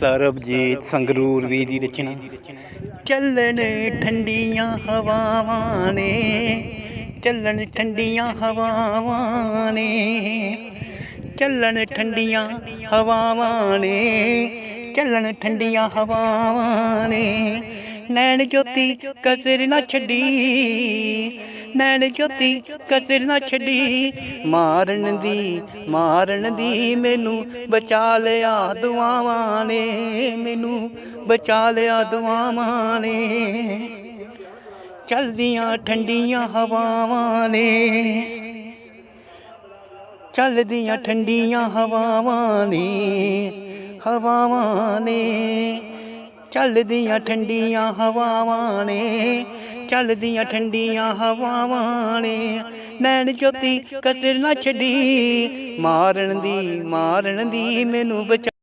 ਸਰਬਜੀਤ ਸੰਗਰੂਰ ਵੀ ਦੀ ਰਚਨਾ। ਚੱਲਣ ਠੰਡੀਆਂ ਹਵਾਵਾਂ ਨੇ, ਚੱਲਣ ਠੰਡੀਆਂ ਹਵਾਵਾਂ ਨੇ, ਚੱਲਣ ਠੰਡੀਆਂ ਹਵਾਵਾਂ ਨੇ, ਚੱਲਣ ਠੰਡੀਆਂ ਹਵਾਵਾਂ ਨੇ ਨੈਣ ਜੋਤੀ ਕਸਰ ਨਾ ਛੱਡੀ। ਨੈਣ ਜੋਤੀ ਕਸਰ ਨਾ ਛੱਡੀ। ਮਾਰਨ ਦੀ ਮਾਰਨ ਦੀ ਮੈਨੂੰ ਬਚਾ ਲਿਆ ਦੁਆਵਾਂ ਨੇ, ਮੈਨੂੰ ਬਚਾ ਲਿਆ ਦੁਆਵਾਂ ਨੇ। ਚਲਦੀਆਂ ਠੰਡੀਆਂ ਹਵਾਵਾਂ ਨੇ। ਚੱਲਦੀਆਂ ਠੰਡੀਆਂ ਹਵਾਵਾਂ ਨੇ ਹਵਾਵਾਂ ਨੇ। ਚੱਲਦੀਆਂ ਠੰਡੀਆਂ ਹਵਾਵਾਂ ਨੇ, ਚੱਲਦੀਆਂ ਠੰਡੀਆਂ ਹਵਾਵਾਂ ਨੇ। ਨੈਣ ਜੋਤੀ ਕਸਰ ਨਾ ਛੱਡੀ, ਮਾਰਨ ਦੀ ਮਾਰਨ ਦੀ ਮੈਨੂੰ ਬਚਾ